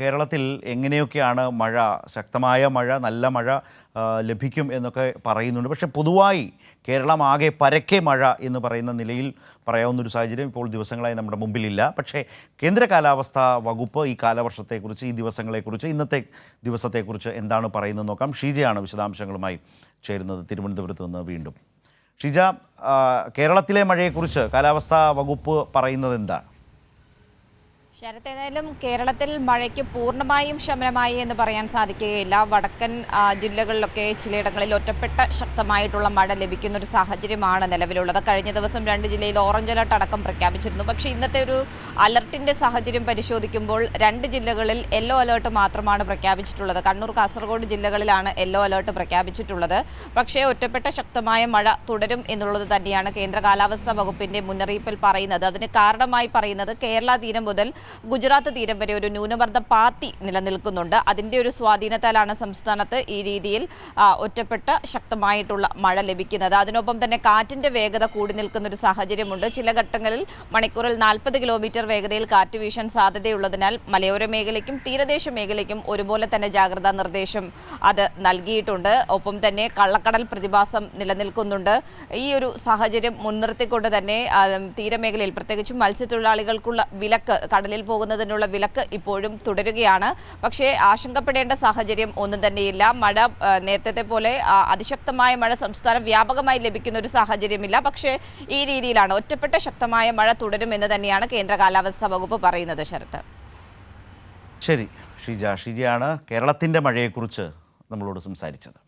കേരളത്തിൽ എങ്ങനെയൊക്കെയാണ് മഴ ശക്തമായ മഴ നല്ല മഴ ലഭിക്കും എന്നൊക്കെ പറയുന്നുണ്ട്. പക്ഷെ പൊതുവായി കേരളം ആകെ പരക്കെ മഴ എന്ന് പറയുന്ന നിലയിൽ പറയാവുന്ന ഒരു സാഹചര്യം ഇപ്പോൾ ദിവസങ്ങളായി നമ്മുടെ മുമ്പിലില്ല. പക്ഷേ കേന്ദ്ര കാലാവസ്ഥാ വകുപ്പ് ഈ കാലവർഷത്തെക്കുറിച്ച് ഈ ദിവസങ്ങളെക്കുറിച്ച് ഇന്നത്തെ ദിവസത്തെക്കുറിച്ച് എന്താണ് പറയുന്നത് നോക്കാം. ഷീജയാണ് വിശദാംശങ്ങളുമായി ചേരുന്നത്. തിരുവനന്തപുരത്ത് നിന്ന് വീണ്ടും. ഷീജ കേരളത്തിലെ മഴയെക്കുറിച്ച് കാലാവസ്ഥാ വകുപ്പ് പറയുന്നത് എന്താണ്? ശരത് ഏതായാലും കേരളത്തിൽ മഴയ്ക്ക് പൂർണമായും ശമനമായി എന്ന് പറയാൻ സാധിക്കുകയില്ല. വടക്കൻ ജില്ലകളിലൊക്കെ ചിലയിടങ്ങളിൽ ഒറ്റപ്പെട്ട ശക്തമായിട്ടുള്ള മഴ ലഭിക്കുന്ന ഒരു സാഹചര്യമാണ് നിലവിലുള്ളത്. കഴിഞ്ഞ ദിവസം രണ്ട് ജില്ലയിൽ ഓറഞ്ച് അലർട്ട് അടക്കം പ്രഖ്യാപിച്ചിരുന്നു. പക്ഷേ ഇന്നത്തെ ഒരു അലർട്ടിന്റെ സാഹചര്യം പരിശോധിക്കുമ്പോൾ രണ്ട് ജില്ലകളിൽ യെല്ലോ അലേർട്ട് മാത്രമാണ് പ്രഖ്യാപിച്ചിട്ടുള്ളത്. കണ്ണൂർ കാസർഗോഡ് ജില്ലകളിലാണ് യെല്ലോ അലേർട്ട് പ്രഖ്യാപിച്ചിട്ടുള്ളത്. പക്ഷേ ഒറ്റപ്പെട്ട ശക്തമായ മഴ തുടരും എന്നുള്ളത് തന്നെയാണ് കേന്ദ്ര കാലാവസ്ഥാ വകുപ്പിന്റെ മുന്നറിയിപ്പിൽ പറയുന്നത്. അതിന് കാരണമായി പറയുന്നത് കേരള തീരം മുതൽ ഗുജറാത്ത് തീരം വരെ ഒരു ന്യൂനമർദ്ദ പാത്തി നിലനിൽക്കുന്നുണ്ട്. അതിന്റെ ഒരു സ്വാധീനത്താലാണ് സംസ്ഥാനത്ത് ഈ രീതിയിൽ ഒറ്റപ്പെട്ട ശക്തമായിട്ടുള്ള മഴ ലഭിക്കുന്നത്. അതിനൊപ്പം തന്നെ കാറ്റിന്റെ വേഗത കൂടി നിൽക്കുന്ന ഒരു സാഹചര്യമുണ്ട്. ചില ഘട്ടങ്ങളിൽ മണിക്കൂറിൽ നാൽപ്പത് കിലോമീറ്റർ വേഗതയിൽ കാറ്റ് വീശാൻ സാധ്യതയുള്ളതിനാൽ മലയോര മേഖലയ്ക്കും തീരദേശ മേഖലയ്ക്കും ഒരുപോലെ തന്നെ ജാഗ്രതാ നിർദ്ദേശം അത് നൽകിയിട്ടുണ്ട്. ഒപ്പം തന്നെ കള്ളക്കടൽ പ്രതിഭാസം നിലനിൽക്കുന്നുണ്ട്. ഈ ഒരു സാഹചര്യം മുൻനിർത്തിക്കൊണ്ട് തന്നെ തീരമേഖലയിൽ പ്രത്യേകിച്ചും മത്സ്യത്തൊഴിലാളികൾക്കുള്ള വിലക്ക് കടലിൽ പോകുന്നതിനുള്ള വിലക്ക് ഇപ്പോഴും തുടരുകയാണ്. പക്ഷേ ആശങ്കപ്പെടേണ്ട സാഹചര്യം ഒന്നും തന്നെയില്ല. മഴ നേരത്തെ പോലെ അതിശക്തമായ മഴ സംസ്ഥാനം വ്യാപകമായി ലഭിക്കുന്ന ഒരു സാഹചര്യമില്ല. പക്ഷേ ഈ രീതിയിലാണ് ഒറ്റപ്പെട്ട ശക്തമായ മഴ തുടരുമെന്ന് തന്നെയാണ് കേന്ദ്ര കാലാവസ്ഥാ വകുപ്പ് പറയുന്നത് ശരത്ത് ശരി ഷിജ. ഷിജയാണ് കേരളത്തിന്റെ മഴയെക്കുറിച്ച് നമ്മളോട് സംസാരിച്ചത്.